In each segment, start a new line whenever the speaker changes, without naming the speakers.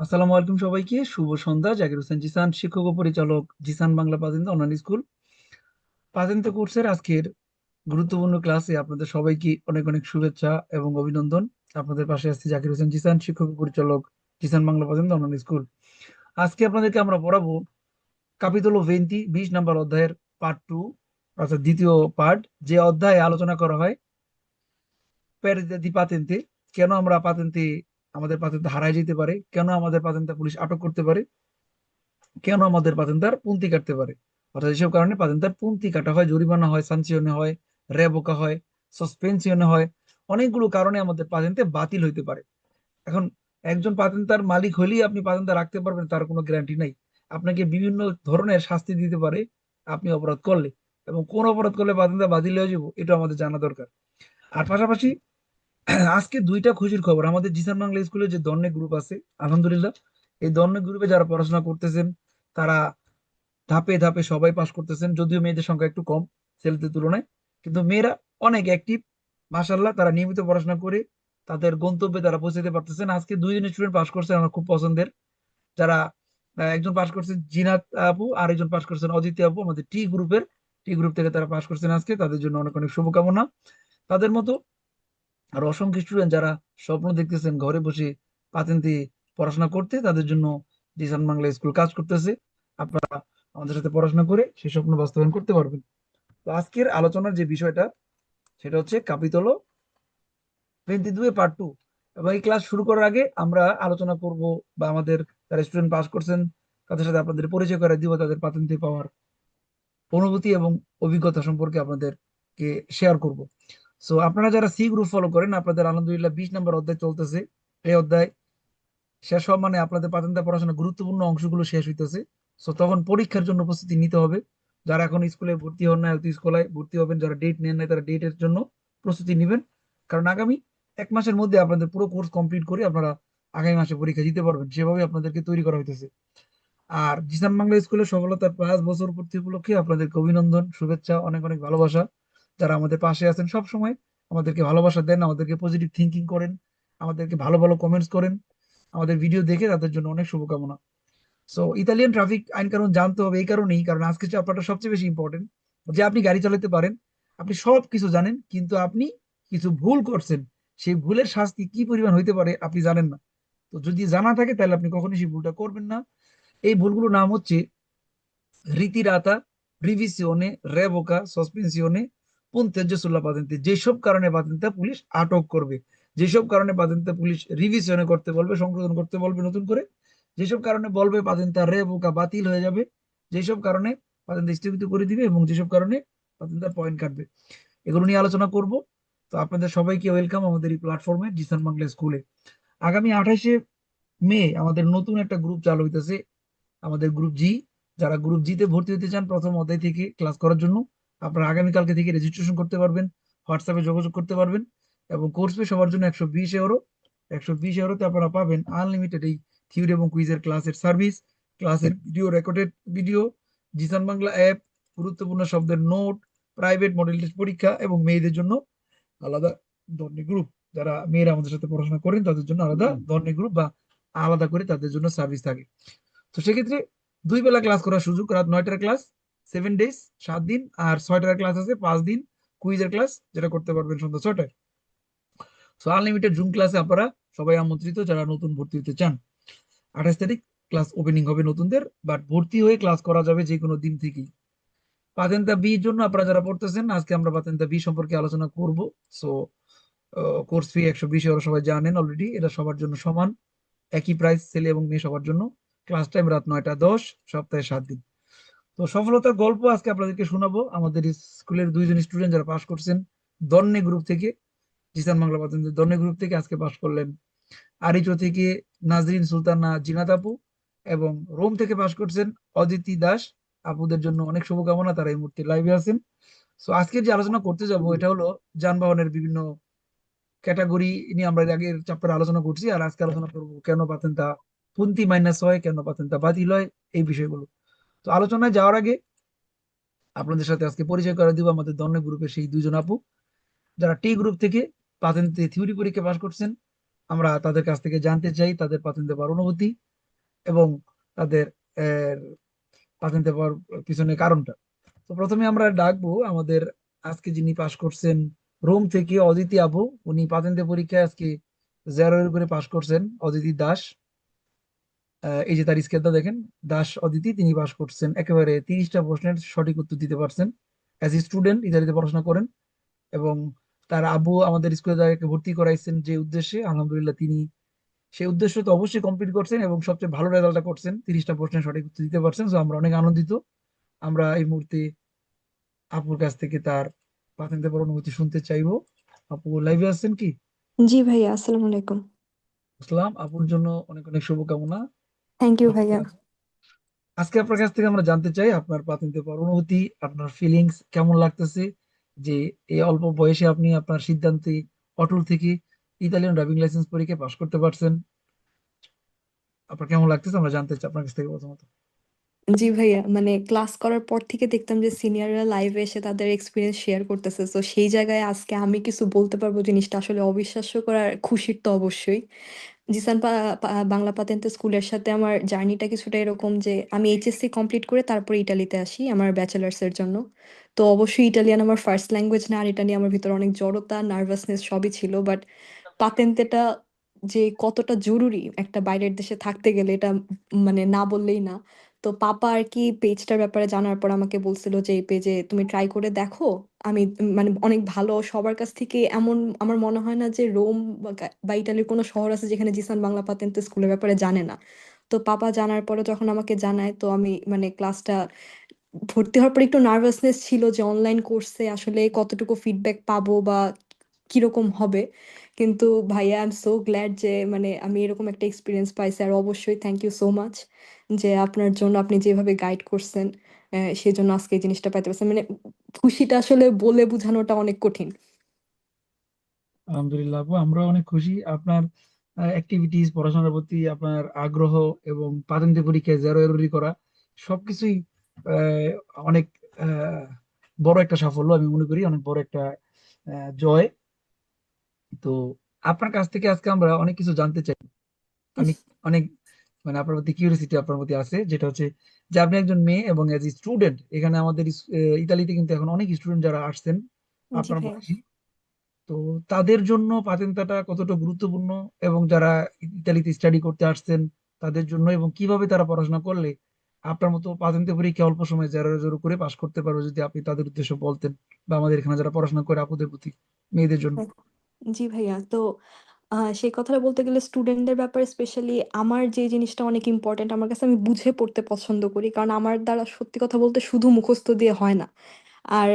আসসালামু আলাইকুম সবাইকে। শুভ সন্ধ্যা। জাকির হোসেন জিসান, শিক্ষক ও পরিচালক জিসান বাংলা পাতেন্দ্র অনলাইন স্কুল। পাতেন্দ্র কোর্সের আজকের গুরুত্বপূর্ণ ক্লাসে আপনাদের সবাইকে অনেক অনেক শুভেচ্ছা এবং অভিনন্দন। আপনাদের পাশে আসছি জাকির হোসেন জিসান, শিক্ষক পরিচালক জিসান বাংলা পাতেন্দ্র অনলাইন স্কুল। আজকে আপনাদেরকে আমরা পড়াবো কাপিতলো ভেন্তি বিশ নাম্বার অধ্যায়ের পার্ট টু অর্থাৎ দ্বিতীয় পার্ট যে অধ্যায়ে আলোচনা করা হয় প্যারিদি পাতেন্তে কেন আমরা পাতেন্তে আমাদের পাতেন্তে হারাই যেতে পারে। কেন আমাদের পাতেন্তা পুলিশ আটক করতে পারে? কেন আমাদের পাতেন্তার পুন্তি কাটতে পারে? অর্থাৎ এসব কারণে পাতেন্তার পুন্তি কাটা হয়, জরিমানা হয় সানসিয়নে হয় রেবোকা হয় সাসপেনশনে হয়। অনেকগুলো কারণে আমাদের পাতেন্তে বাতিল হইতে পারে। এখন একজন পাতেন্তার মালিক হলেই আপনি পাতেন্তা রাখতে পারবেন, তার কোনো গ্যারান্টি নাই। আপনাকে বিভিন্ন ধরনের শাস্তি দিতে পারে, আপনি অপরাধ করলে। এবং কোন অপরাধ করলে পাতেন্তা বাতিল হয়ে যাব, এটা আমাদের জানা দরকার। আর পাশাপাশি আজকে দুইটা খুশির খবর। আমাদের জিসান বাংলা স্কুলে যে দন্নে গ্রুপ আছে, আলহামদুলিল্লাহ, এই দন্নে গ্রুপে যারা পড়াশোনা করতেছেন, তারা ধাপে ধাপে সবাই পাশ করতেছেন, যদিও মেয়েদের সংখ্যা একটু কম ছেলেদের তুলনায়, কিন্তু মেয়েরা অনেক অ্যাক্টিভ মাসাল্লাহ তারা নিয়মিত পড়াশোনা করে তাদের গন্তব্যে তারা পৌঁছাতে পারতেছেন। আজকে দুইজন স্টুডেন্ট পাশ করছেন, আমার খুব পছন্দের। যারা একজন পাশ করছেন জিনাত আপু আর একজন পাশ করছেন অদিতি আপু। আমাদের টি গ্রুপের টি গ্রুপ থেকে তারা পাশ করছেন আজকে। তাদের জন্য অনেক অনেক শুভকামনা। তাদের মতো আর অসংখ্য স্টুডেন্ট যারা স্বপ্ন দেখতেছেন, ঘরে বসে পাতেন্তে পড়াশোনা করতে, তাদের জন্য জিসান বাংলা স্কুল কাজ করতেছে। আপনারা আমাদের সাথে পড়াশোনা করে সেই স্বপ্ন বাস্তবায়ন করতে পারবেন। তো আজকের আলোচনার যে বিষয়টা, সেটা হচ্ছে কাপিতল টোয়েন্টি দুয়ে পার্ট টু এবং এই ক্লাস শুরু করার আগে আমরা আলোচনা করব বা আমাদের যারা স্টুডেন্ট পাস করছেন, তাদের সাথে আপনাদের পরিচয় করে দিব, তাদের পাতেন্তে পাওয়ার অনুভূতি এবং অভিজ্ঞতা সম্পর্কে আপনাদেরকে শেয়ার করব। সো আপনারা যারা সি গ্রুপ ফলো করেন, আপনাদের আলহামদুলিল্লাহ বিশ নম্বর অধ্যায় চলতেছে। এই অধ্যায় শেষ হওয়া মানে আপনাদের পাতেন্তা পড়াশোনা গুরুত্বপূর্ণ অংশগুলো শেষ হইতেছে। সো তখন পরীক্ষার জন্য প্রস্তুতি নিতে হবে। যারা এখন স্কুলে ভর্তি হন না স্কুলে ভর্তি হবেন, যারা ডেট নেন নাই, তারা ডেটের জন্য প্রস্তুতি নেবেন। কারণ আগামী এক মাসের মধ্যে আপনাদের পুরো কোর্স কমপ্লিট করে আপনারা আগামী মাসে পরীক্ষা দিতে পারবেন। সেভাবে আপনাদেরকে তৈরি করা হইতেছে। আর জিসান বাংলা স্কুলের সফলতার পাঁচ বছর পূর্তি উপলক্ষে আপনাদেরকে অভিনন্দন, শুভেচ্ছা, অনেক অনেক ভালোবাসা। যারা আমাদের পাশে আছেন সব সময় আমাদেরকে ভালোবাসা দেন, আমাদেরকে পজিটিভ থিঙ্কিং করেন, আমাদেরকে ভালো ভালো কমেন্টস করেন। আমাদের ভিডিও দেখে তাদের জন্য অনেক শুভকামনা। সো ইতালিয়ান ট্রাফিক আইন কারণ জানতে হবে এই কারণেই, কারণ আজকে চ্যাপ্টারটা সবচেয়ে বেশি ইম্পর্টেন্ট যে আপনি গাড়ি চালাতে পারেন, আপনি সব কিছু জানেন, কিন্তু আপনি কিছু ভুল করছেন, সেই ভুলের শাস্তি কি পরিমাণ হইতে পারে আপনি জানেন না। তো যদি জানা থাকে, তাহলে আপনি কখনোই সেই ভুলটা করবেন না। এই ভুলগুলোর নাম হচ্ছে রীতিরাতা রিভিসিওনে রেবোকা সসপেনশিওনে sulla patente যেসব কারণে পাতেন্তা পুলিশ আটক করবে। যেসব কারণে পাতেন্তা পুলিশ রিভিশনে করতে বলবে, সংশোধন করতে বলবে নতুন করে। যেসব কারণে বলবে পাতেন্তা রেবোকা বাতিল হয়ে যাবে, যেসব কারণে পাতেন্তা স্থগিত করে দিবে এবং যেসব কারণে পাতেন্তার পয়েন্ট কাটবে। এগুলো নিয়ে আলোচনা করব। তো আপনাদের সবাইকে ওয়েলকাম আমাদের এই প্ল্যাটফর্মে জিসান বাংলা স্কুলে আগামী আঠাশে মে আমাদের নতুন একটা গ্রুপ চালু হইতেছে, আমাদের গ্রুপ জি যারা গ্রুপ জিতে ভর্তি হতে চান প্রথম অধ্যায় থেকে ক্লাস করার জন্য আপনারা আগামীকালকে থেকে রেজিস্ট্রেশন করতে পারবেন হোয়াটসঅ্যাপে যোগাযোগ করতে পারবেন এবং কোর্স ফি সবার জন্য একশো বিশ ইউরো একশো বিশ ইউরোতে আপনারা পাবেন আনলিমিটেড এই থিওরি এবং কুইজের ক্লাসের সার্ভিস ক্লাসের video recorded video Jisan Bangla app গুরুত্বপূর্ণ শব্দের নোট প্রাইভেট মডেল টেস্ট পরীক্ষা এবং মেয়েদের জন্য আলাদা ধরনের গ্রুপ যারা মেয়েরা আমাদের সাথে পড়াশোনা করেন তাদের জন্য আলাদা ধরনের গ্রুপ বা আলাদা করে তাদের জন্য সার্ভিস থাকে। তো সেক্ষেত্রে দুই বেলা ক্লাস করার সুযোগ রাত নয়টার ক্লাস সেভেন ডেজ, সাত দিন, আর ছয়টার ক্লাস আছে, পাঁচ দিন, কুইজের ক্লাস যেটা করতে পারবেন সন্ধ্যা ছয়টায়। সো আনলিমিটেড জুম ক্লাসে আপনারা সবাই আমন্ত্রিত, যারা নতুন ভর্তি হতে চান। আঠাশ তারিখ ক্লাস ওপেনিং হবে নতুনদের বাট ভর্তি হয়ে ক্লাস করা যাবে যে কোনো দিন থেকেই। পাতেন্তা বি জন্য আপনারা যারা পড়তেছেন, আজকে আমরা পাতেন্তা বি সম্পর্কে আলোচনা করব। সো কোর্স ফি একশো বিশ এরা সবাই জানেন অলরেডি এটা সবার জন্য সমান। একই প্রাইস ছেলে এবং মেয়ে সবার জন্য। ক্লাস টাইম রাত নয়টা দশ, সপ্তাহে সাত দিন। তো সফলতার গল্প আজকে আপনাদেরকে শোনাবো। আমাদের স্কুলের দুইজন স্টুডেন্ট যারা পাশ করছেন, দন্নে গ্রুপ থেকে, জিসান বাংলা পাতেন্দ্র দন্নে গ্রুপ থেকে আজকে পাশ করলেন। আরিচো থেকে নাজরিন সুলতানা জিনাত আপু এবং রোম থেকে পাশ করছেন অদিতি দাস। আপুদের জন্য অনেক শুভকামনা, তারা এই মুহূর্তে লাইভে আছেন। সো আজকে যে আলোচনা করতে যাব, এটা হলো যানবাহনের বিভিন্ন ক্যাটাগরি নিয়ে আমরা আগের চ্যাপ্টারে আলোচনা করছি। আর আজকে আলোচনা করব, কেন পাতেন তা পুন্তি মাইনাস হয়, কেন পাতেন তা বাতিল হয়, এই বিষয়গুলো। তো আলোচনায় যাওয়ার আগে আপনাদের সাথে আজকে পরিচয় করে দিব আমাদের দন্য গ্রুপের সেই দুইজন আপু, যারা টি গ্রুপ থেকে পাতেন্তে থিওরি পরীক্ষা পাশ করছেন। আমরা তাদের কাছ থেকে জানতে চাই তাদের পাতেন্তে পাওয়ার অনুভূতি এবং তাদের পাঠাতে পাওয়ার পিছনে কারণটা। তো প্রথমে আমরা ডাকবো আমাদের আজকে যিনি পাশ করছেন রোম থেকে অদিতি আবু উনি পাতেন্তে পরীক্ষায় আজকে জেরো করে পাশ করছেন, অদিতি দাস। এই যে তার স্কেলটা দেখেন দাস অদিতি তিনি পাশ করছেন। একেবারে তিরিশটা প্রশ্নের সঠিক উত্তর দিতে পারছেন। অ্যাজ এ স্টুডেন্ট ইতালিতে পড়াশোনা করেন এবং তার আব্বু আমাদের স্কুলে তাকে ভর্তি করাইছেন যে উদ্দেশ্যে। আলহামদুলিল্লাহ তিনি সেই উদ্দেশ্য তো অবশ্যই কমপ্লিট করছেন এবং সবচেয়ে ভালো রেজাল্টটা করছেন। তিরিশটা প্রশ্নের সঠিক উত্তর দিতে পারছেন। তো আমরা অনেক আনন্দিত। আমরা এই মুহূর্তে আপুর কাছ থেকে তার পাতেন্তে পড়ার অনুভূতি শুনতে চাইব। আপু লাইভে আছেন কি?
জি ভাইয়া আসসালামু আলাইকুম।
আসসালাম। আপুর জন্য অনেক অনেক শুভকামনা।
থ্যাংক ইউ ভাইয়া।
আজকে আপনার কাছ থেকে আমরা জানতে চাই আপনার পাতেন্তে অনুভূতি আপনার ফিলিংস কেমন লাগতেছে? যে এই অল্প বয়সে আপনি আপনার সিদ্ধান্তে অটল থেকে ইতালিয়ান ড্রাইভিং লাইসেন্স পরীক্ষায় পাশ করতে পারছেন। আপনার কেমন লাগতেছে? আমরা জানতে চাই আপনার কাছ থেকে প্রথমত।
জি ভাইয়া মানে ক্লাস করার পর থেকে দেখতাম যে সিনিয়ররা লাইভে এসে তাদের এক্সপিরিয়েন্স শেয়ার করতেছে। তো সেই জায়গায় আজকে আমি কিছু বলতে পারব জিনিসটা আসলে অবিশ্বাস্য করার খুশির তো অবশ্যই। জিসান বাংলা পাতেন্তে স্কুলের সাথে আমার জার্নিটা কিছুটা এরকম যে আমি এইচএসসি কমপ্লিট করে তারপরে ইটালিতে আসি আমার ব্যাচেলার্স এর জন্য। তো অবশ্যই ইটালিয়ান আমার ফার্স্ট ল্যাঙ্গুয়েজ না, আর এটা নিয়ে আমার ভিতরে অনেক জড়তা নার্ভাসনেস সবই ছিল বাট পাতেন্তেটা যে কতটা জরুরি একটা বাইরের দেশে থাকতে গেলে এটা মানে না বললেই না। তো পাপা আর কি পেজটার ব্যাপারে জানার পর আমাকে বলছিল যে, এই পেজে তুমি ট্রাই করে দেখো। আমি মানে অনেক ভালো, সবার কাছ থেকে এমন, আমার মনে হয় না যে রোম বা ইটালির কোনো শহর আছে যেখানে জিসান বাংলা পাতেন তো স্কুলের ব্যাপারে জানে না। তো পাপা জানার পরে যখন আমাকে জানায়, তো আমি মানে ক্লাসটা ভর্তি হওয়ার পর একটু নার্ভাসনেস ছিল যে অনলাইন কোর্সে আসলে কতটুকু ফিডব্যাক পাবো বা কীরকম হবে। কিন্তু ভাইয়া আই এম সো গ্ল্যাড যে মানে আমি এরকম একটা এক্সপিরিয়েন্স পাইছি আর অবশ্যই থ্যাংক ইউ সো মাচ যে আপনার জন্য আপনি যেভাবে গাইড করছেন সেই জন্য আজকে এই জিনিসটা পাইতে পারছেন। মানে খুশিটা আসলে বলে বোঝানোটা অনেক কঠিন।
আলহামদুলিল্লাহ আপু আমরা অনেক খুশি। আপনার অ্যাক্টিভিটিস পড়াশোনার প্রতি আপনার আগ্রহ এবং পাতেন্তে পরীক্ষায় জেরো এররি করা সবকিছুই অনেক বড় একটা সাফল্য আমি মনে করি অনেক বড় একটা জয়। তো আপনার কাছ থেকে আজকে আমরা অনেক কিছু জানতে চাই। অনেক অনেক মানে আপনার প্রতি কিউরিয়াসিটি আপনার প্রতি আছে যেটা হচ্ছে যে আপনি একজন মেয়ে এবং এজ এ স্টুডেন্ট এখানে আমাদের ইতালিতে কিন্তু এখন অনেক স্টুডেন্ট যারা আসছেন আপনার বয়সী তো তাদের জন্য পাতেন্তাটা কতটা গুরুত্বপূর্ণ এবং যারা ইতালিতে স্টাডি করতে আসছেন তাদের জন্য এবং কীভাবে তারা পড়াশোনা করলে আপনার মতো পাতেন্তে পরীক্ষা অল্প সময় জেরো জেরো করে পাশ করতে পারবে যদি আপনি তাদের উদ্দেশ্য বলতেন বা আমাদের এখানে যারা পড়াশোনা করে আপুদের প্রতি মেয়েদের জন্য।
জি ভাইয়া তো সেই কথাটা বলতে গেলে স্টুডেন্টদের ব্যাপারে স্পেশালি আমার যে জিনিসটা অনেক ইম্পর্টেন্ট আমার কাছে আমি বুঝে পড়তে পছন্দ করি। কারণ আমার দ্বারা সত্যি কথা বলতে শুধু মুখস্থ দিয়ে হয় না। আর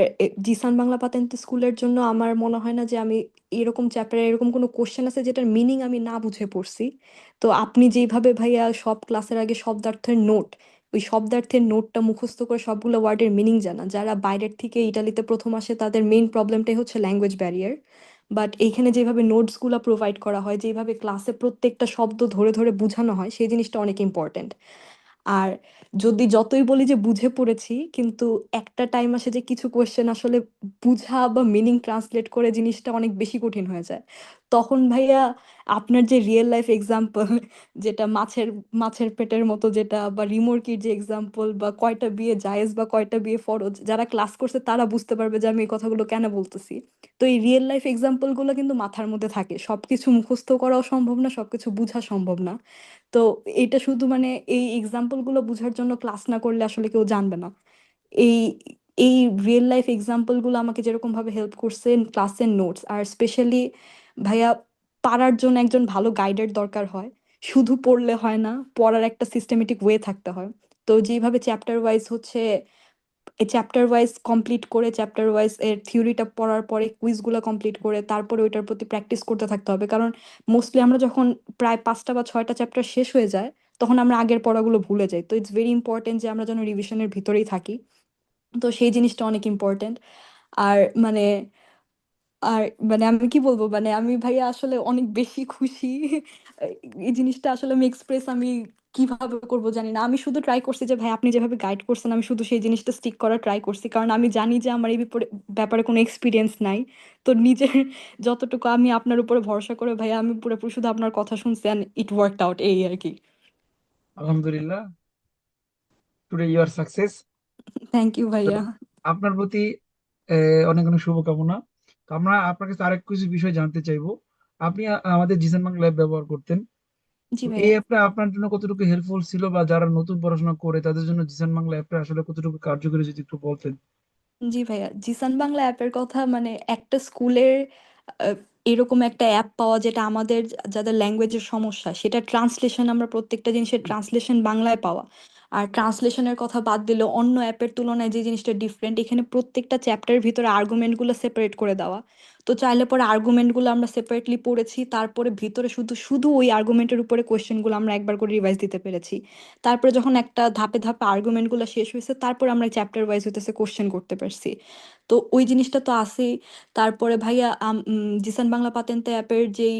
জিসান বাংলা পাতেন্তে স্কুলের জন্য আমার মনে হয় না যে আমি এরকম চ্যাপ্টারে এরকম কোনো কোশ্চেন আছে যেটার মিনিং আমি না বুঝে পড়ছি। তো আপনি যেইভাবে ভাইয়া সব ক্লাসের আগে শব্দার্থের নোট ওই শব্দার্থের নোটটা মুখস্থ করে সবগুলো ওয়ার্ডের মিনিং জানা যারা বাইরের থেকে ইটালিতে প্রথম আসে, তাদের মেইন প্রবলেমটাই হচ্ছে ল্যাঙ্গুয়েজ ব্যারিয়ার বাট এইখানে যেভাবে নোটসগুলো প্রোভাইড করা হয়, যেভাবে ক্লাসে প্রত্যেকটা শব্দ ধরে ধরে বোঝানো হয়, সেই জিনিসটা অনেক ইম্পর্ট্যান্ট আর যদি যতই বলি যে বুঝে পড়েছি, কিন্তু একটা টাইম আসে যে কিছু কোয়েশ্চেন আসলে বুঝা বা মিনিং ট্রান্সলেট করে জিনিসটা অনেক বেশি কঠিন হয়ে যায়। তখন ভাইয়া আপনার যে রিয়েল লাইফ এক্সাম্পল যেটা মাছের মাছের পেটের মতো যেটা বা রিমোরকির যে এক্সাম্পল বা কয়টা বিয়ে জায়েজ বা কয়টা বিয়ে ফরজ, যারা ক্লাস করছে তারা বুঝতে পারবে যে আমি এই কথাগুলো কেন বলতেছি। তো এই রিয়েল লাইফ এক্সাম্পলগুলো কিন্তু মাথার মধ্যে থাকে। সবকিছু মুখস্থ করাও সম্ভব না, সবকিছু বোঝা সম্ভব না। তো এটা শুধু মানে এই এক্সাম্পলগুলো বোঝার জন্য ক্লাস না করলে আসলে কেউ জানবে না। এই এই রিয়েল লাইফ এক্সাম্পলগুলো আমাকে যেরকম ভাবে হেল্প করছে ক্লাসের নোটস আর স্পেশালি ভাইয়া পারার জন্য একজন ভালো গাইডের দরকার হয়। শুধু পড়লে হয় না, পড়ার একটা সিস্টেমেটিক ওয়ে থাকতে হয়। তো যেভাবে চ্যাপ্টার ওয়াইজ হচ্ছে চ্যাপ্টার ওয়াইজ কমপ্লিট করে চ্যাপ্টার ওয়াইজ এর থিওরিটা পড়ার পরে কুইজগুলো কমপ্লিট করে, তারপরে ওইটার প্রতি প্র্যাকটিস করতে থাকতে হবে। কারণ মোস্টলি আমরা যখন প্রায় পাঁচটা বা ছয়টা চ্যাপ্টার শেষ হয়ে যায়, তখন আমরা আগের পড়াগুলো ভুলে যাই। তো ইটস ভেরি ইম্পর্টেন্ট যে আমরা যেন রিভিশনের ভিতরেই থাকি। তো সেই জিনিসটা অনেক ইম্পর্টেন্ট আর মানে আর মানে আমি কি বলব? মানে আমি ভাইয়া আসলে অনেক বেশি খুশি। এই জিনিসটা আসলে আমি এক্সপ্রেস আমি কীভাবে করব জানি না। আমি শুধু ট্রাই করছি যে ভাই আপনি যেভাবে গাইড করছেন আমি শুধু সেই জিনিসটা স্টিক করার ট্রাই করছি। কারণ আমি জানি যে আমার এই ব্যাপারে কোনো এক্সপিরিয়েন্স নাই। তো নিজের যতটুকু আমি আপনার উপরে ভরসা করে ভাইয়া আমি পুরোপুরি শুধু আপনার কথা শুনছি অ্যান্ড ইট ওয়ার্কড আউট এই আর কি।
আলহামদুলিল্লাহ। Today you are success
thank you ভাইয়া।
আপনার প্রতি অনেক অনেক শুভকামনা। তো আমরা আপনার কাছে আরেক কিছু বিষয় জানতে চাইব। আপনি আমাদের জিসান বাংলা অ্যাপ ব্যবহার করতেন।
জি
তো এই অ্যাপটা আপনার জন্য কতটুকু হেল্পফুল ছিল বা যারা নতুন পড়াশোনা করে তাদের জন্য জিসান বাংলা অ্যাপটা আসলে কতটুকু কার্যকরী যদি একটু বলতেন?
জি ভাইয়া জিসান বাংলা অ্যাপের কথা মানে একটা স্কুলের এরকম একটা অ্যাপ পাওয়া যেটা আমাদের যাদের ল্যাঙ্গুয়েজের সমস্যা সেটা ট্রান্সলেশন আমরা প্রত্যেকটা জিনিসের ট্রান্সলেশন বাংলায় পাওয়া। আর ট্রান্সলেশনের কথা বাদ দিলেও অন্য অ্যাপের তুলনায় যে জিনিসটা ডিফারেন্ট এখানে প্রত্যেকটা চ্যাপ্টারের ভিতরে আর্গুমেন্টগুলো সেপারেট করে দেওয়া। তো চাইলে পরে আর্গুমেন্টগুলো আমরা সেপারেটলি পড়েছি, তারপরে ভিতরে শুধু শুধু ওই আর্গুমেন্টের উপরে কোয়েশ্চেনগুলো আমরা একবার করে রিভাইজ দিতে পেরেছি। তারপরে যখন একটা ধাপে ধাপে আর্গুমেন্টগুলো শেষ হয়েছে, তারপর আমরা চ্যাপ্টার ওয়াইজ হইতেছে কোশ্চেন করতে পারছি। তো ওই জিনিসটা তো আছেই। তারপরে ভাইয়া জিসান বাংলা পাতেন্তে অ্যাপের যেই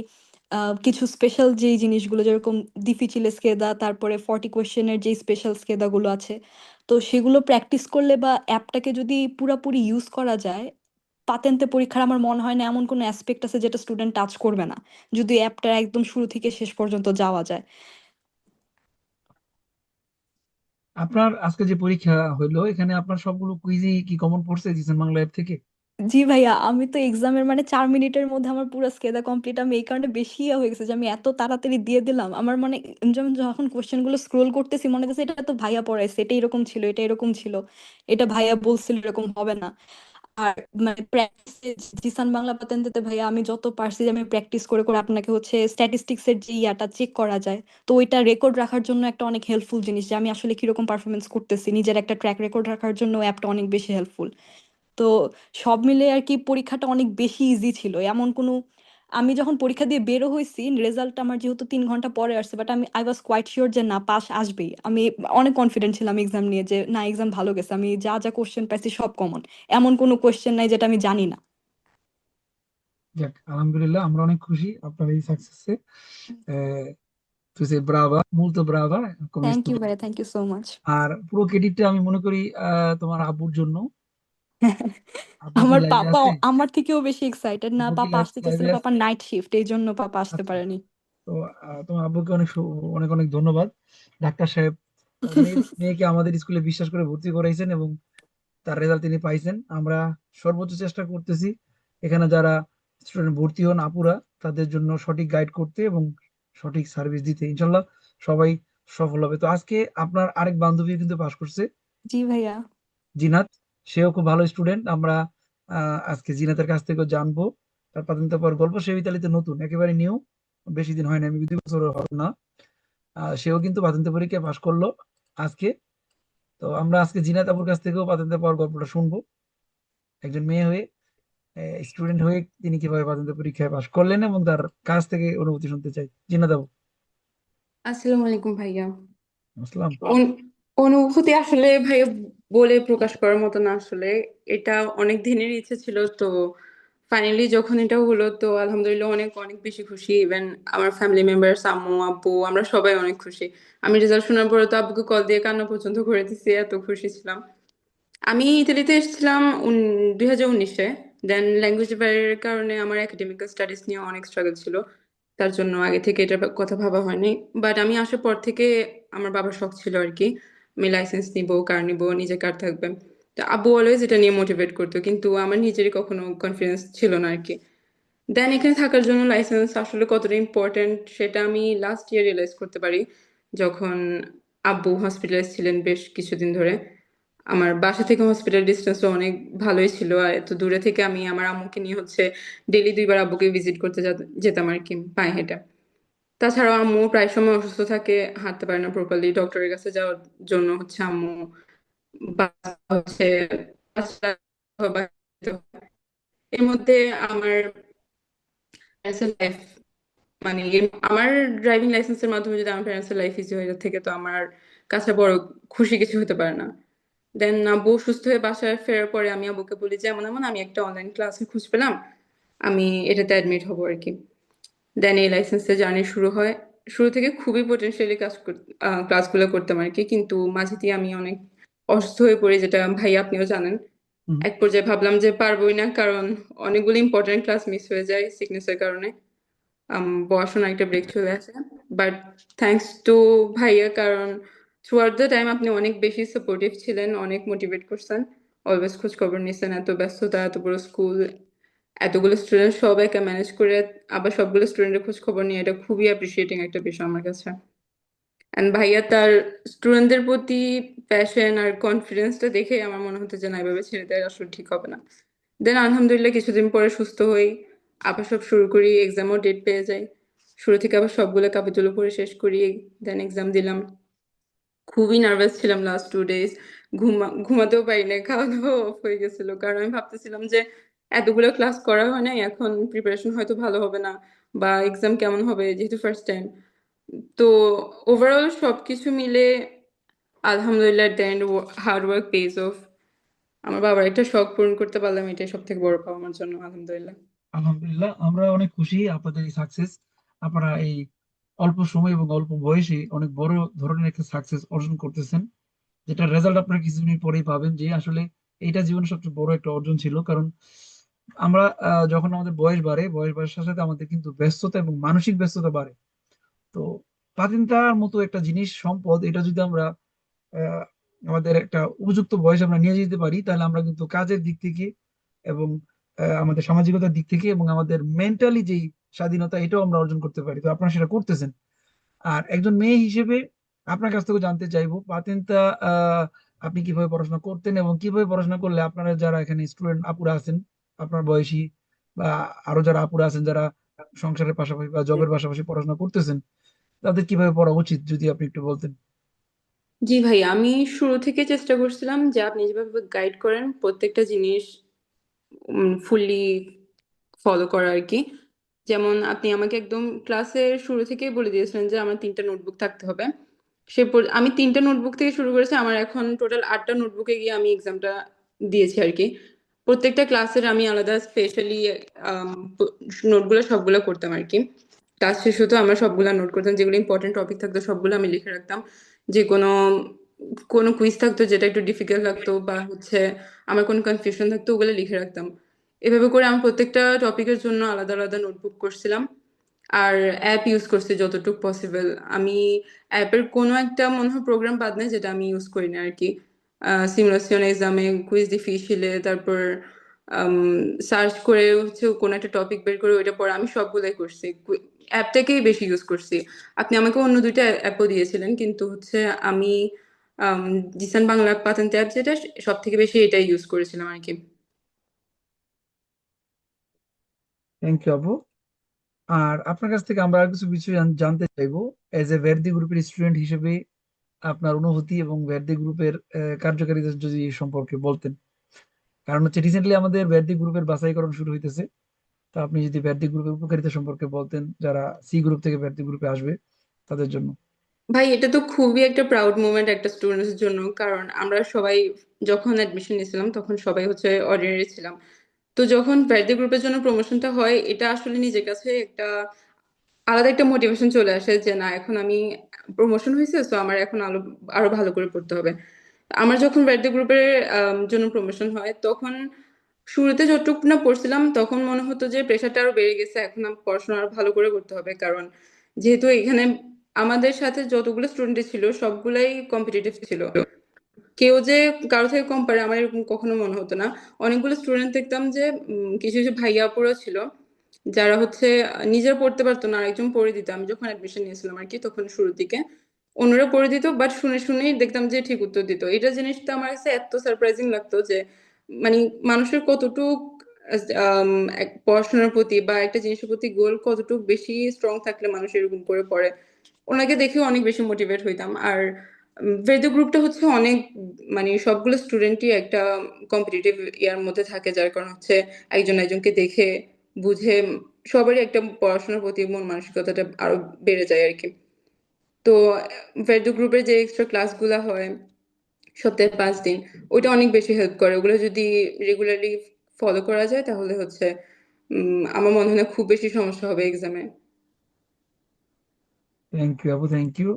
কিছু স্পেশাল যেই জিনিসগুলো যেরকম ডিফিচিল স্কেদা তারপরে ফর্টি কোয়েশ্চেনের যেই স্পেশাল স্কেদাগুলো আছে, তো সেগুলো প্র্যাকটিস করলে বা অ্যাপটাকে যদি পুরাপুরি ইউজ করা যায় পাতেন্তে পরীক্ষার আমার মনে হয় না এমন কোনো অ্যাসপেক্ট আছে যেটা স্টুডেন্ট টাচ করবে না, যদি অ্যাপটা একদম শুরু থেকে শেষ পর্যন্ত যাওয়া যায়।
আপনার আজকে যে পরীক্ষা হইল, এখানে আপনার সবগুলো কুইজই কি কমন পড়ছে জিসান বাংলা অ্যাপ থেকে?
জি ভাইয়া, আমি তো এক্সামের মানে চার মিনিটের মধ্যে আমার পুরো স্কেদা কমপ্লিট আমি এই কারণে বেশি ইয়ে হয়ে গেছে যে আমি এত তাড়াতাড়ি দিয়ে দিলাম। আমার মানে যেমন যখন কোশ্চেনগুলো স্ক্রোল করতেছি, মনে হচ্ছে এটা তো ভাইয়া পড়াইছে এটা এরকম ছিল এটা এরকম ছিল, এটা ভাইয়া বলছিল এরকম হবে না। আর মানে প্র্যাকটিসে জিসান বাংলা পাতেন্তে ভাইয়া আমি যত পারছি যে আমি প্র্যাকটিস করে করে আপনাকে হচ্ছে স্ট্যাটিস্টিক্স এর যে ইয়াটা চেক করা যায়, তো ওইটা রেকর্ড রাখার জন্য একটা অনেক হেল্পফুল জিনিস যে আমি আসলে কীরকম পারফরমেন্স করতেছি, নিজের একটা ট্র্যাক রেকর্ড রাখার জন্য অ্যাপটা অনেক বেশি হেল্পফুল তো সব মিলে আর কি পরীক্ষাটা অনেক বেশি ইজি ছিল। এমন কোনো আমি যখন পরীক্ষা দিয়ে বেরো হয়েছি রেজাল্ট আমার যেহেতু তিন ঘণ্টা পরে আসছে বাট আমি আই ওয়াজ কোয়াইট শিওর যে না পাস আসবেই। আমি অনেক কনফিডেন্ট ছিলাম এক্সাম নিয়ে যে না এক্সাম ভালো গেছে আমি যা যা কোশ্চেন পাইছি সব কমন এমন কোনো কোশ্চেন নাই যেটা আমি জানি না।
যাক আলহামদুলিল্লাহ আমরা অনেক খুশি আপনার এই সাকসেসে তুই সে ব্রাভা মুলতো ব্রাভা
থ্যাংক ইউ ভাইয়া থ্যাংক ইউ সো মাচ
আর পুরো ক্রেডিটটা আমি মনে করি তোমার আব্বুর জন্য।
আমার পাপা
আছে?
আমার থেকেও বেশি এক্সাইটেড না
আব্বু কি
পাপা আসতে
লাইভে আছে?
পাপার নাইট শিফট এই জন্য পাপা আসতে
আচ্ছা।
পারেনি।
তো আহ, তোমার আব্বুকে অনেক সু- অনেক অনেক ধন্যবাদ। ডাক্তার সাহেব মেয়ে মেয়েকে আমাদের স্কুলে বিশ্বাস করে ভর্তি করাইছেন এবং তার রেজাল্ট তিনি পাইছেন। আমরা সর্বোচ্চ চেষ্টা করতেছি। এখানে যারা স্টুডেন্ট ভর্তি হন আপুরা তাদের জন্য সঠিক গাইড করতে এবং সঠিক সার্ভিস দিতে। ইনশাল্লাহ সবাই সফল হবে। তো আজকে আপনার আরেক বান্ধবী কিন্তু পাশ করছে।
জি ভাইয়া।
জিনাত। সেও খুব ভালো স্টুডেন্ট আমরা আহ, আজকে জিনাতের কাছ থেকেও জানব। তার প্রাথমিক পর গল্প সে ইতালিতে নতুন একেবারে নিউ বেশি দিন হয় না আমি দুই বছর হবে না। সেও কিন্তু প্রাথমিক পরীক্ষায় পাশ করল আজকে। তো আমরা আজকে জিনাত আপুর কাছ থেকেও প্রাথমিক পর গল্পটা শুনব। একজন মেয়ে হয়ে স্টুডেন্ট হয়ে তিনি কীভাবে প্রাথমিক পরীক্ষায় পাশ করলেন এবং তার কাছ থেকে অনুভূতি শুনতে চাই। জিনাত আপু।
আসসালামু আলাইকুম ভাইয়া।
আসসালাম।
অনুভূতি আসলে ভাইয়া বলে প্রকাশ করার মতো না আসলে। এটা অনেক দিনের ইচ্ছে ছিল, তো ফাইনালি যখন এটা হলো, তো আলহামদুলিল্লাহ অনেক অনেক বেশি খুশি। ইভেন আমার ফ্যামিলি মেম্বার্স আম্মু, আব্বু, আমরা সবাই অনেক খুশি। আমি রেজাল্ট শোনার পরে তো আব্বুকে কল দিয়ে কান্না পর্যন্ত করে দিছি, এত খুশি ছিলাম। আমি ইতালিতে এসেছিলাম দুই হাজার উনিশে। দেন ল্যাঙ্গুয়েজ ব্যারিয়ারের কারণে আমার একাডেমিক্যাল স্টাডিজ নিয়ে অনেক স্ট্রাগল ছিল। তার জন্য আগে থেকে এটার কথা ভাবা হয়নি। বাট আমি আসার পর থেকে আমার বাবার শখ ছিল আর কি। আমি লাইসেন্স নিব কার নিব, নিজে কার থাকবে। তো আব্বু অলওয়েজ এটা নিয়ে মোটিভেট করতো, কিন্তু আমার নিজেরই কখনো কনফিডেন্স ছিল না আর কি। দেন এখানে থাকার জন্য লাইসেন্স আসলে কতটা ইম্পর্ট্যান্ট সেটা আমি লাস্ট ইয়ার রিয়েলাইজ করতে পারি, যখন আব্বু হসপিটালাইজ ছিলেন বেশ কিছুদিন ধরে। আমার বাসা থেকে হসপিটাল ডিস্টেন্সও অনেক ভালোই ছিল, আর এত দূরে থেকে আমি আমার আম্মুকে নিয়ে হচ্ছে ডেলি দুইবার আব্বুকে ভিজিট করতে যেতাম আর কি পায়ে হেঁটে। তাছাড়াও আম্মু প্রায় সময় অসুস্থ থাকে, হাঁটতে পারে না প্রপারলি ডক্টরের কাছে যাওয়ার জন্য হচ্ছে আম্মু হচ্ছে এর মধ্যে আমার লাইফ মানে আমার ড্রাইভিং লাইসেন্সের মাধ্যমে যদি আমার প্যারেন্টসের লাইফ ইজি হয়ে থাকে, তো আমার কাছে বড় খুশি কিছু হতে পারে না। দেন আব্বু সুস্থ হয়ে বাসায় ফেরার পরে আমি আব্বুকে বলি যে, এমন এমন আমি একটা অনলাইন ক্লাসে খোঁজ পেলাম, আমি এটাতে অ্যাডমিট হব আর কি দেন এই লাইসেন্সের জার্নি শুরু হয়। শুরু থেকে খুবই পোটেনশিয়ালি কাজ ক্লাসগুলো করতাম আর কি। কিন্তু মাঝে দিয়ে আমি অনেক অসুস্থ হয়ে পড়ি যেটা ভাই আপনিও জানেন। এক পর্যায়ে ভাবলাম যে পারবোই না কারণ অনেকগুলো ইম্পর্টেন্ট ক্লাস মিস হয়ে যায় সিকনেসের কারণে। পড়াশোনা একটা ব্রেক চলে আসে। বাট থ্যাঙ্কস টু ভাইয়া কারণ থ্রু আউট দ্য টাইম আপনি অনেক বেশি সাপোর্টিভ ছিলেন অনেক মোটিভেট করছেন। অলওয়েজ খোঁজ খবর নিছেন এত ব্যস্ততা এত বড় স্কুল এতগুলো স্টুডেন্ট সবাইকে ম্যানেজ করে আবার সবগুলো স্টুডেন্টের খোঁজ খবর নিয়ে, এটা খুবই অ্যাপ্রিসিয়েটিং একটা বিষয় আমার কাছে। অ্যান্ড ভাইয়া, তার স্টুডেন্টদের প্রতি প্যাশন আর কনফিডেন্সটা দেখে আমার মনে হতো যে না, এভাবে ছেড়ে দেওয়া আসলে ঠিক হবে না। দেন আলহামদুলিল্লাহ কিছুদিন পরে সুস্থ হই, আবার সব শুরু করি এক্সামও ডেট পেয়ে যাই। শুরু থেকে আবার সবগুলো কাপিতুলো পড়ে শেষ করি দেন এক্সাম দিলাম। খুবই নার্ভাস ছিলাম লাস্ট টু ডেজ ঘুমা, ঘুমাতেও পারি না খাওয়া দাওয়া অফ হয়ে গেছিল। কারণ আমি ভাবতেছিলাম যে এতগুলো ক্লাস করা হয় নাই, এখন প্রিপারেশন হয়তো ভালো হবে না বা এক্সাম কেমন হবে যেহেতু ফার্স্ট টাইম তো ওভারঅল সবকিছু মিলে আলহামদুলিল্লাহ and hard work pays off আমার বাবার একটা শখ পূরণ করতে পারলাম, এটাই সব থেকে বড় পাওয়া আমার জন্য, আলহামদুলিল্লাহ।
আলহামদুলিল্লাহ, আমরা অনেক খুশি আপনাদের এই সাকসেস আপনারা এই অল্প সময় এবং অল্প বয়সে অনেক বড় ধরনের একটা সাকসেস অর্জন করতেছেন যেটা রেজাল্ট আপনারা কিছুদিন পরেই পাবেন যে আসলে এটা জীবনের সবচেয়ে বড় একটা অর্জন ছিল। কারণ আমরা যখন আমাদের বয়স বাড়ে, বয়স বাড়ার সাথে সাথে আমাদের কিন্তু ব্যস্ততা এবং মানসিক ব্যস্ততা বাড়ে। তো পাতিনটার মতো একটা জিনিস, সম্পদ, এটা যদি আমরা আমাদের একটা উপযুক্ত বয়স আমরা নিয়ে যেতে পারি, তাহলে আমরা কিন্তু কাজের দিক থেকে এবং আমাদের সামাজিকতার দিক থেকে এবং আমাদের মেন্টালি যেই স্বাধীনতা, এটাও আমরা অর্জন করতে পারি। তো আপনারা সেটা করতেছেন। আর একজন মেয়ে হিসেবে আপনার কাছ থেকে জানতে চাইব পাতেনটা আহ আপনি কীভাবে পড়াশোনা করতেন এবং কীভাবে পড়াশোনা করলে আপনারা যারা এখানে স্টুডেন্ট আপুরা আছেন আপনার বয়সী বা আরও যারা আপুরা আছেন, যারা সংসারের পাশাপাশি বা জবের পাশাপাশি পড়াশোনা করতেছেন, তাদের কীভাবে পড়া উচিত যদি আপনি একটু বলতেন?
জি ভাই, আমি শুরু থেকে চেষ্টা করছিলাম যে আপনি যেভাবে গাইড করেন প্রত্যেকটা জিনিস ফুললি ফলো করা আর কি। যেমন আপনি আমাকে একদম ক্লাসের শুরু থেকেই বলে দিয়েছিলেন যে আমার তিনটা নোটবুক থাকতে হবে। সে আমি তিনটা নোটবুক থেকে শুরু করেছি, আমার এখন টোটাল আটটা নোটবুকে গিয়ে আমি এক্সামটা দিয়েছি আর কি। প্রত্যেকটা ক্লাসের আমি আলাদা স্পেশালি নোটগুলো সবগুলো করতাম আর কি। ক্লাস শেষ হতো আমরা সবগুলো নোট করতাম, যেগুলো ইম্পর্টেন্ট টপিক থাকতো সবগুলো আমি লিখে রাখতাম। যে কোনো কোনো কুইজ থাকতো যেটা একটু ডিফিকাল্ট লাগতো বা হচ্ছে আমার কোনো কনফিউশন থাকতো, ওগুলো লিখে রাখতাম। এভাবে করে আমি প্রত্যেকটা টপিকের জন্য আলাদা আলাদা নোটবুক করছিলাম। আর অ্যাপ ইউজ করছি যতটুকু পসিবল আমি অ্যাপের কোনো একটা মনে হয় প্রোগ্রাম বাদ নেই যেটা আমি ইউজ করি না আর কি। সিমুলেশন এক্সামে কুইজ ডিফিশিলে তারপর সার্চ করে হচ্ছে কোনো একটা টপিক বের করে ওইটা পরে আমি সবগুলোই করছি। অ্যাপটাকেই বেশি ইউজ করছি। আপনি আমাকে অন্য দুইটা অ্যাপও দিয়েছিলেন, কিন্তু হচ্ছে আমি জিসান বাংলা পাতান অ্যাপ যেটা সব থেকে বেশি এটাই ইউজ করেছিলাম আর কি
থ্যাংক ইউ আপু আর আপনার কাছ থেকে আমরা আর কিছু বিষয় জান- জানতে চাইব। এজ এ ভেরদি গ্রুপের স্টুডেন্ট হিসেবে আপনার অনুভূতি এবং ভেরদি গ্রুপের কার্যকারিতা যদি সম্পর্কে বলতেন। কারণ হচ্ছে রিসেন্টলি আমাদের ভেরদি গ্রুপের বাছাইকরণ শুরু হইতেছে। তো আপনি যদি ভেরদি গ্রুপের উপকারিতা সম্পর্কে বলতেন, যারা সি গ্রুপ থেকে ভেরদি গ্রুপে আসবে তাদের জন্য।
ভাই, এটা তো খুবই একটা প্রাউড মোমেন্ট একটা স্টুডেন্টসের জন্য। কারণ আমরা সবাই যখন অ্যাডমিশন নিয়েছিলাম, তখন সবাই হচ্ছে অর্ডিনারি ছিলাম। তো যখন ভ্যারদি গ্রুপের জন্য প্রমোশনটা হয়, এটা আসলে নিজের কাছে একটা আলাদা একটা মোটিভেশন চলে আসে যে, না, এখন আমি প্রমোশন হয়েছে তো আমার এখন আরও আরও ভালো করে পড়তে হবে। আমার যখন ভ্যারদি গ্রুপের জন্য প্রমোশন হয়, তখন শুরুতে যতটুকু না পড়ছিলাম, তখন মনে হতো যে প্রেশারটা আরও বেড়ে গেছে, এখন আমার পড়াশোনা আরও ভালো করে করতে হবে, কারণ যেহেতু এখানে আমাদের সাথে যতগুলো স্টুডেন্ট ছিল, সবগুলাই কম্পিটিটিভ ছিল। কেউ যে কারও থেকে কম পারে, আমার এরকম কখনো মনে হতো না। অনেকগুলো স্টুডেন্ট দেখতাম যে কিছু কিছু ভাইয়া আপুরা ছিল যারা হচ্ছে, নিজের পড়তে পারতো না, আরেকজন পড়ে দিত। আমি যখন অ্যাডমিশন নিয়েছিলাম আর কি, তখন শুরুর দিকে অন্যরা পড়ে দিত বাট শুনে শুনেই দেখতাম যে ঠিক উত্তর দিত। এটা জিনিসটা আমার কাছে এত সারপ্রাইজিং লাগতো যে মানে মানুষের কতটুক পড়াশোনার প্রতি বা একটা জিনিসের প্রতি গোল কতটুক বেশি স্ট্রং থাকলে মানুষ এরকম করে পড়ে? ওনাকে দেখে অনেক বেশি মোটিভেট হইতাম। আর বেদ গ্রুপটা হচ্ছে অনেক মানে সবগুলো স্টুডেন্টই একটা কম্পিটিটিভ ইয়ার মধ্যে থাকে, যার কারণ হচ্ছে একজন একজনকে দেখে বুঝে সবারই একটা পড়াশোনার প্রতি মন মানসিকতাটা আরও বেড়ে যায় আর কি তো ভেরদু গ্রুপের যে এক্সট্রা ক্লাসগুলো হয়, সপ্তাহে পাঁচ দিন, ওইটা অনেক বেশি হেল্প করে। ওগুলো যদি রেগুলারলি ফলো করা যায়, তাহলে হচ্ছে আমার মনে হয় খুব বেশি সমস্যা হবে এক্সামে
থ্যাংক ইউ আপু থ্যাংক ইউ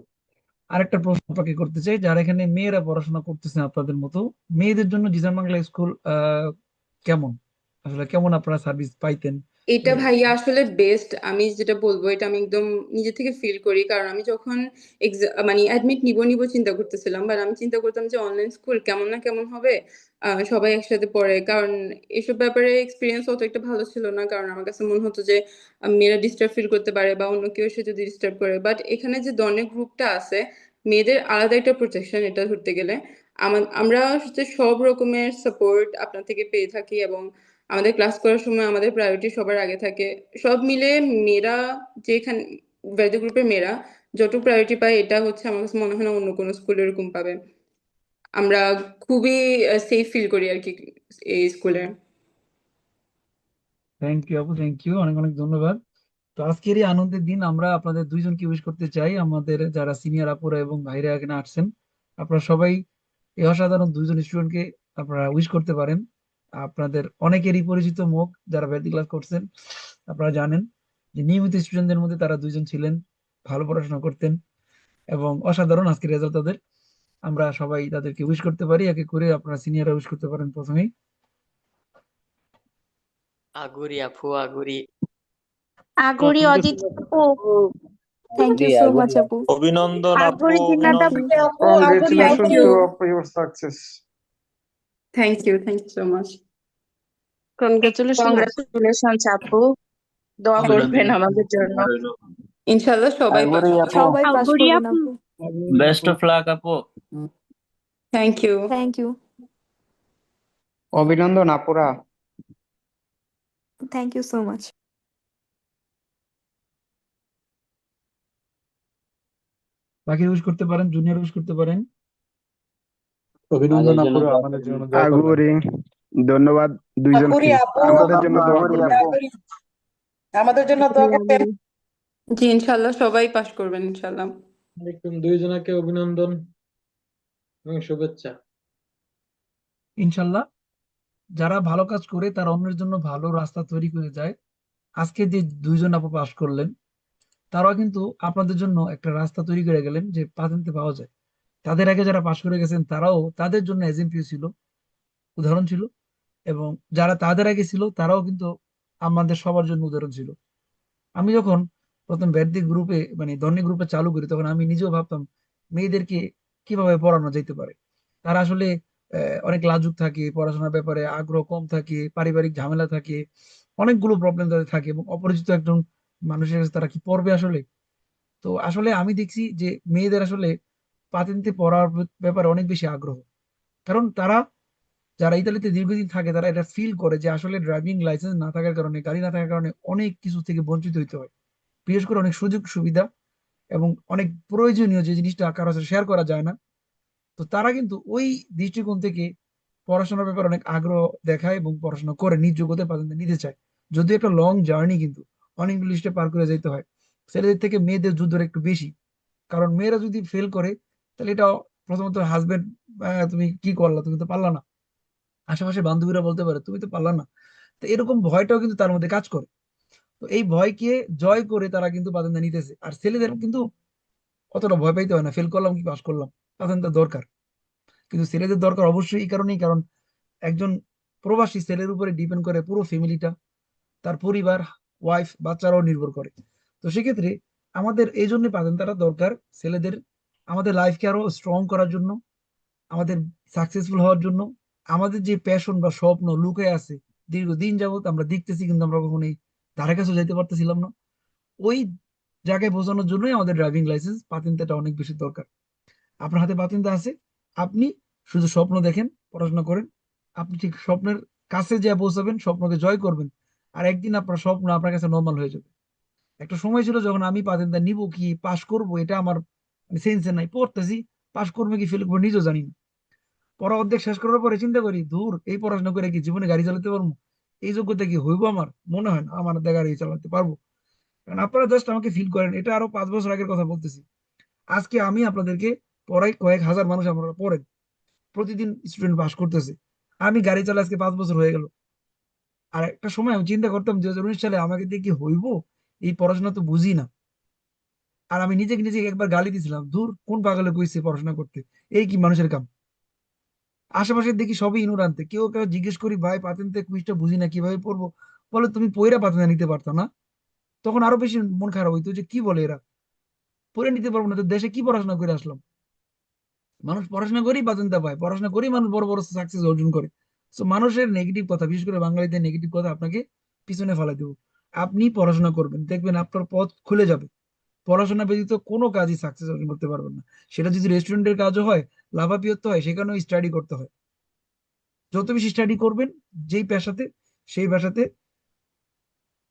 আরেকটা প্রশ্ন আপনাকে করতে চাই, যারা এখানে মেয়েরা পড়াশোনা করতেছেন আপনাদের মতো, মেয়েদের জন্য জিসান বাংলা স্কুল কেমন? আসলে কেমন আপনারা সার্ভিস পাইতেন?
এটা. ভাইয়া আসলে বেস্ট আমি যেটা বলব এটা আমি একদম নিজে থেকে ফিল করি। কারণ আমি যখন মানে অ্যাডমিট নিব নিব চিন্তা করতেছিলাম। বাট আমি চিন্তা করতাম যে অনলাইন স্কুল কেমন না কেমন হবে সবাই একসাথে পড়ে। কারণ এসব ব্যাপারে এক্সপিরিয়েন্স অত একটা ভালো ছিল না। কারণ আমার কাছে মনে হতো যে মেয়েরা ডিস্টার্ব ফিল করতে পারে বা অন্য কেউ এসে যদি ডিস্টার্ব করে। বাট এখানে যে দনের গ্রুপটা আছে মেয়েদের আলাদা একটা প্রোটেকশন এটা ধরতে গেলে। আমা- আমরা সব রকমের সাপোর্ট আপনার থেকে পেয়ে থাকি এবং আমাদের ক্লাস করার সময় আমাদের প্রায়োরিটি সবার আগে থাকে। সব মিলে মেয়েরা যেখানে ভেদে গ্রুপের মেয়েরা যতটুকু প্রায়োরিটি পায়, এটা হচ্ছে আমার কাছে মনে হয় না অন্য কোনো স্কুল এরকম পাবে। আমরা খুবই সেফ ফিল করি আর কি এই স্কুলে
থ্যাংক ইউ আপু থ্যাংক ইউ অনেক অনেক ধন্যবাদ। তো আজকের এই আনন্দের দিন আমরা আপনাদের দুইজনকে উইশ করতে চাই। আমাদের যারা সিনিয়র আপুরা এবং ভাইরা এখানে আসছেন, আপনারা সবাই এই অসাধারণ দুইজন স্টুডেন্টকে আপনারা উইশ করতে পারেন। আপনাদের অনেকেরই পরিচিত মুখ যারা ভ্যাদি ক্লাস করছেন আপনারা জানেন যে নিয়মিত স্টুডেন্টদের মধ্যে তারা দুইজন ছিলেন ভালো পড়াশোনা করতেন এবং অসাধারণ আজকের রেজাল্ট তাদের। আমরা সবাই তাদেরকে উইশ করতে পারি একে করে আপনারা সিনিয়ররা উইশ করতে পারেন প্রথমেই।
আগুরি আপু আগুরি।
আগুরি অদিতি আপু।
থ্যাংক ইউ সো মাচ আপু।
অভিনন্দন আপু
you.
for your success.
Thank you thank you so much
congratulation congratulations আপু দোয়া করবেন আমাদের জন্য।
ইনশাল্লাহ সবাই
সবাই পাস
বেস্ট অফ লাক আপু।
থ্যাংক ইউ
থ্যাংক ইউ
অভিনন্দন আপুরা।
থ্যাংক ইউ সো মাচ
বাকি উইশ করতে পারেন জুনিয়র উইশ করতে পারেন।
অভিনন্দন আপুরা। আমাদের জন্য
আগুরি। ধন্যবাদ দুইজনকে আমাদের জন্য দোয়া করবেন।
আমাদের জন্য দোয়া করবেন।
জি ইনশাল্লাহ সবাই পাস করবেন ইনশাল্লাহ
একদম দুইজনকে অভিনন্দন এবং শুভেচ্ছা।
ইনশাল্লাহ যারা ভালো কাজ করে তারা অন্যের জন্য ভালো রাস্তা তৈরি করে যায়। আজকে যে দুইজন আপু পাস করলেন তারাও কিন্তু আপনাদের জন্য একটা রাস্তা তৈরি করে গেলেন যে পাতেন্তে পাওয়া যায়। তাদের আগে যারা পাশ করে গেছেন তারাও তাদের জন্য এজেম্পিও ছিল। উদাহরণ ছিল এবং যারা তাদের আগে ছিল, তারাও কিন্তু আমাদের সবার জন্য উদাহরণ ছিল। আমি যখন প্রথম ব্যাডদি গ্রুপে মানে ধনী গ্রুপে চালু করি, তখন আমি নিজেও ভাবতাম, মেয়েদেরকে কীভাবে পড়ানো যেতে পারে? তারা আসলে অনেক লাজুক থাকে, পড়াশোনার ব্যাপারে আগ্রহ কম থাকে, পারিবারিক ঝামেলা থাকে, অনেকগুলো প্রবলেম তাদের থাকে এবং অপরিচিত একজন মানুষের কাছে তারা কি পড়বে আসলে? তো আসলে আমি দেখছি যে মেয়েদের আসলে পাতেন্তে পড়ার ব্যাপারে অনেক বেশি আগ্রহ। কারণ তারা যারা ইতালিতে দীর্ঘদিন থাকে, তারা এটা ফিল করে যে আসলে ড্রাইভিং লাইসেন্স না থাকার কারণে, গাড়ি না থাকার কারণে অনেক কিছু থেকে বঞ্চিত হইতে হয়। বিশেষ করে অনেক সুযোগ সুবিধা এবং অনেক প্রয়োজনীয় যে জিনিসটা কারও সাথে শেয়ার করা যায় না। তো তারা কিন্তু ওই দৃষ্টিকোণ থেকে পড়াশোনার ব্যাপারে অনেক আগ্রহ দেখায় এবং পড়াশোনা করে, নিজ যোগ্যতা পর্যন্ত নিতে চায়। যদিও একটা লং জার্নি কিন্তু, অনেক লিস্টে পার করে যেতে হয়। ছেলেদের থেকে মেয়েদের যুদ্ধটা একটু বেশি। কারণ মেয়েরা যদি ফেল করে, তাহলে এটা প্রথমত হাজবেন্ড তুমি কি করলা? তুমি তো পারলা না। আশেপাশে বান্ধবীরা বলতে পারে, তুমি তো পারলা না। তো এরকম ভয়টাও কিন্তু তার মধ্যে কাজ করে। তো এই ভয়কে জয় করে তারা কিন্তু পাতেন্তা নিতেছে। আর ছেলেদের কিন্তু অতটা ভয় পাইতে হয় না। ফেল করলাম কি পাস করলাম? পাতেন্তা দরকার। কিন্তু ছেলেদের দরকার অবশ্যই এই কারণেই, কারণ একজন প্রবাসী ছেলের উপরে ডিপেন্ড করে পুরো ফ্যামিলিটা তার পরিবার ওয়াইফ বাচ্চারাও নির্ভর করে। তো সেক্ষেত্রে আমাদের এই জন্য পাতেন্তাটা দরকার ছেলেদের, আমাদের লাইফকে আরও স্ট্রং করার জন্য, আমাদের সাকসেসফুল হওয়ার জন্য। আমাদের যে প্যাশন বা স্বপ্ন লুকে আছে, দীর্ঘদিন যাবত আমরা দেখতেছি কিন্তু আমরা কখনোই ধারে কাছে যেতে পারতেছিলাম না। ওই জায়গায় পৌঁছানোর জন্যই আমাদের ড্রাইভিং লাইসেন্স পাতেন্তাটা অনেক বেশি দরকার। আপনার হাতে পাতেন্তা আছে, আপনি শুধু স্বপ্ন দেখেন, পড়াশোনা করেন, আপনি ঠিক স্বপ্নের কাছে যা পৌঁছাবেন, স্বপ্নকে জয় করবেন, আর একদিন আপনার স্বপ্ন আপনার কাছে নর্মাল হয়ে যাবে। একটা সময় ছিল যখন আমি পাতেন্তা নিব কি, পাশ করব, এটা আমার সেন্সে নাই, পড়তেছি, পাশ করবে কি ফেল করব, নিজেও জানি না। পড়া অর্ধেক শেষ করার পরে চিন্তা করি দূর এই পড়াশোনা করে কি জীবনে গাড়ি চালাতে পারব? এই যোগ্যতা কি হইব আমার? মনে হয় না, আমার গাড়ি চালাতে পারব। কারণ আপনারা জাস্ট আমাকে ফিল করেন, এটা আরও পাঁচ বছর আগের কথা বলতেছি। আজকে আমি আপনাদেরকে পড়াই কয়েক হাজার মানুষ আপনারা পড়েন। প্রতিদিন স্টুডেন্ট পাস করতেছে। আমি গাড়ি চালা আজকে পাঁচ বছর হয়ে গেল। আর একটা সময় আমি চিন্তা করতাম দুই হাজার সালে আমাকে দিয়ে কি হইব? এই পড়াশোনা তো বুঝি না। আর আমি নিজেকে নিজেকে একবার গালি দিয়েছিলাম দূর কোন পাগলে কইছে পড়াশোনা করতে? এই কি মানুষের কাম? আশেপাশে দেখি সবই ইনুরান্তে কেউ কেউ জিজ্ঞেস করি, ভাই পাতেন্তে কুইজটা বুঝি না, কীভাবে পড়ব? বলে, তুমি পয়রা পাতা নিতে পারতো না। তখন আরও বেশি মন খারাপ হইতো যে, কি বলে এরা? পড়ে নিতে পারব না, তো দেশে কি পড়াশোনা করে আসলাম? মানুষ পড়াশোনা করেই বাতেনটা পায়, পড়াশোনা করেই মানুষ বড় বড় সাকসেস অর্জন করে। তো মানুষের নেগেটিভ কথা, বিশেষ করে বাঙালিদের নেগেটিভ কথা আপনাকে পিছনে ফেলাই দেবো। আপনি পড়াশোনা করবেন, দেখবেন আপনার পথ খুলে যাবে। পড়াশোনা ব্যতীত কোনো কাজই সাকসেস অর্জন করতে পারবেন না। সেটা যদি রেস্টুরেন্টের কাজও হয় লাভাপিয়ত হয়, সেখানেও স্টাডি করতে হয়। যত বেশি স্টাডি করবেন, যেই পেশাতে, সেই পেশাতে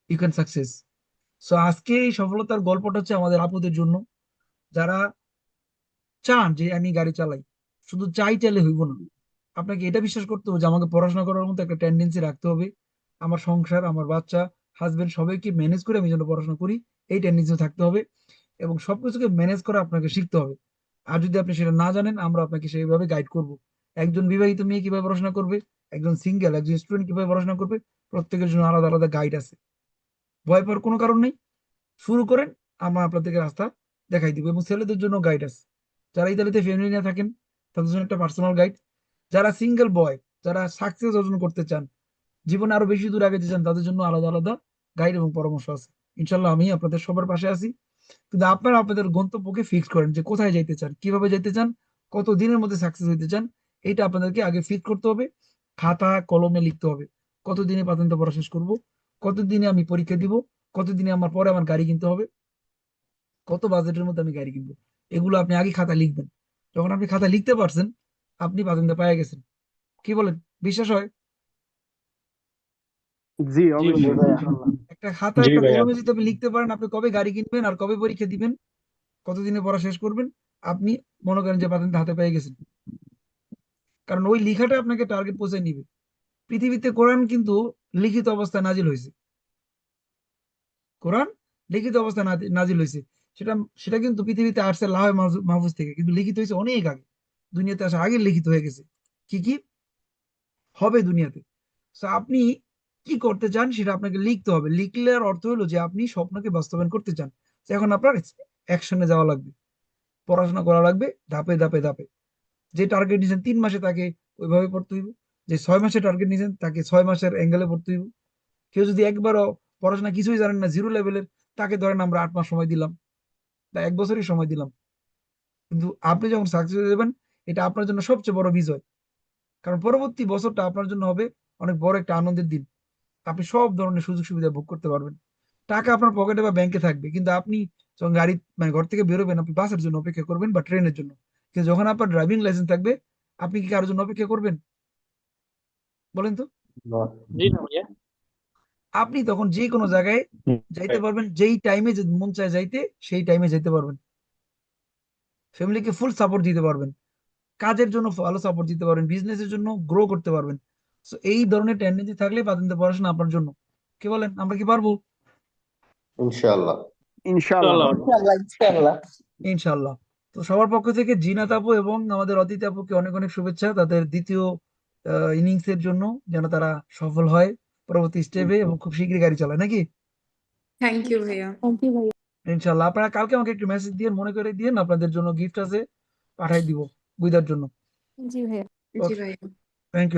ইউ ক্যান সাকসেস সো আজকে এই সফলতার গল্পটা হচ্ছে আমাদের আপুদের জন্য। যারা চান যে, আমি গাড়ি চালাই। শুধু চাই চাইলে হইব না। আপনাকে এটা বিশ্বাস করতে হবে যে, আমাকে পড়াশোনা করার মতো একটা টেন্ডেন্সি রাখতে হবে। আমার সংসার, আমার বাচ্চা হাজবেন্ড সবাইকে ম্যানেজ করে আমি যেন পড়াশোনা করি। এই টেন্ডেন্সি থাকতে হবে এবং সবকিছুকে ম্যানেজ করা আপনাকে শিখতে হবে। আর যদি আপনি সেটা না জানেন, আমরা আপনাকে সেইভাবে গাইড করব। একজন বিবাহিত মেয়ে কীভাবে পড়াশোনা করবে? একজন সিঙ্গেল একজন স্টুডেন্ট কীভাবে পড়াশোনা করবে? প্রত্যেকের জন্য আলাদা আলাদা গাইড আছে। ভয় পাওয়ার কোনো কারণ নেই। শুরু করেন, আমরা আপনাদেরকে রাস্তা দেখাই দিব এবং ছেলেদের জন্য গাইড আছে। যারা ইতালিতে ফ্যামিলি নিয়ে থাকেন, তাদের জন্য একটা পার্সোনাল গাইড যারা সিঙ্গেল বয় যারা সাকসেস অর্জন করতে চান, জীবনে আরও বেশি দূর আগাতে চান, তাদের জন্য আলাদা আলাদা গাইড এবং পরামর্শ আছে। ইনশাল্লাহ আমি আপনাদের সবার পাশে আছি। কিন্তু আপনারা আপনাদের গন্তব্যকে ফিক্স করেন যে কোথায় যাইতে চান কীভাবে যাইতে চান কত দিনের মধ্যে সাকসেস হইতে চান এটা আপনাদেরকে আগে ফিক্স করতে হবে। খাতা কলমে লিখতে হবে। কত দিনে পাতেন্ট পড়া শেষ করব কত দিনে আমি পরীক্ষা দিব কত দিনে আমার পরে আমার গাড়ি কিনতে হবে কত বাজেটের মধ্যে আমি গাড়ি কিনবো এগুলো আপনি আগে খাতা লিখবেন। যখন আপনি খাতা লিখতে পারছেন আপনি পাতেন্ট পায়ে গেছেন। কি বলেন? বিশ্বাস হয়?
জি
জি
অবশ্যই
ভাইয়া
ইনশাআল্লাহ
একটা খাতা
জি
একটা
ভাইয়া।
কলমে যদি আপনি লিখতে পারেন আপনি কবে গাড়ি কিনবেন আর কবে পরীক্ষা দিবেন কতদিনে পড়া শেষ করবেন আপনি মনে করেন যে পাতেন্ট হাতে পেয়ে গেছেন। কারণ ওই লেখাটা আপনাকে টার্গেট পৌঁছে নিবে। পৃথিবীতে কোরআন কিন্তু লিখিত অবস্থায় নাজিল হয়েছে। কোরআন লিখিত অবস্থায় নাজিল হয়েছে। সেটা সেটা কিন্তু পৃথিবীতে আসছে লাহে মাহফুজ থেকে। কিন্তু লিখিত হয়েছে অনেক আগে। দুনিয়াতে আসা আগে লিখিত হয়ে গেছে। কি কি? হবে দুনিয়াতে। আপনি কি করতে চান সেটা আপনাকে লিখতে হবে। লিখলে আর অর্থ হলো যে আপনি স্বপ্নকে বাস্তবায়ন করতে চান। এখন আপনার অ্যাকশনে যাওয়া লাগবে। পড়াশোনা করা লাগবে, ধাপে ধাপে ধাপে। যে টার্গেট নিয়েছেন তিন মাসে তাকে ওইভাবে পড়তে হইব। যে ছয় মাসে টার্গেট নিয়েছেন তাকে ছয় মাসের অ্যাঙ্গেলে পড়তে হইব। কেউ যদি একবারও পড়াশোনা কিছুই জানেন না জিরো লেভেলের তাকে ধরেন আমরা আট মাস সময় দিলাম বা এক বছরই সময় দিলাম। কিন্তু আপনি যখন সাকসেস হয়ে যাবেন, এটা আপনার জন্য সবচেয়ে বড় বিজয়। কারণ পরবর্তী বছরটা আপনার জন্য হবে অনেক বড় একটা আনন্দের দিন। আপনি সব ধরনের সুযোগ সুবিধা ভোগ করতে পারবেন। টাকা আপনার পকেটে বা ব্যাংকে থাকবে কিন্তু আপনি যখন গাড়ি মানে ঘর থেকে বেরোবেন আপনি বাসের জন্য অপেক্ষা করবেন বা ট্রেনের জন্য। কিন্তু যখন আপনার ড্রাইভিং লাইসেন্স থাকবে আপনি কি কারোর জন্য অপেক্ষা করবেন? বলেন তো। আপনি তখন যে কোনো জায়গায় যাইতে পারবেন যেই টাইমে মন চায় যাইতে সেই টাইমে যেতে পারবেন। ফ্যামিলিকে ফুল সাপোর্ট দিতে পারবেন। কাজের জন্য ভালো সাপোর্ট দিতে পারবেন বিজনেসের জন্য গ্রো করতে পারবেন। এই ধরনের টেন্ডেন্সি থাকলে পাতেন্ট পড়াশোনা আপনার জন্য। কি বলেন? আমরা কি পারব?
ইনশাআল্লাহ।
ইনশাআল্লাহ।
ইনশাআল্লাহ
ইনশাআল্লাহ।
ইনশাল্লাহ তো সবার পক্ষ থেকে জিনাত আপু এবং আমাদের অদিতি আপুকে অনেক অনেক শুভেচ্ছা তাদের দ্বিতীয় ইনিংস এর জন্য যেন তারা সফল হয় পরবর্তী স্টেপে এবং খুব শীঘ্রই গাড়ি চালায়। নাকি?
থ্যাংক ইউ ভাইয়া।
থ্যাংক ইউ ভাইয়া।
ইনশাল্লাহ আপনারা কালকে আমাকে একটু মেসেজ দিয়ে মনে করে দিয়ে আপনাদের জন্য গিফট আছে পাঠাই দিব বুঝার জন্য।
জি ভাইয়া।
জি ভাইয়া।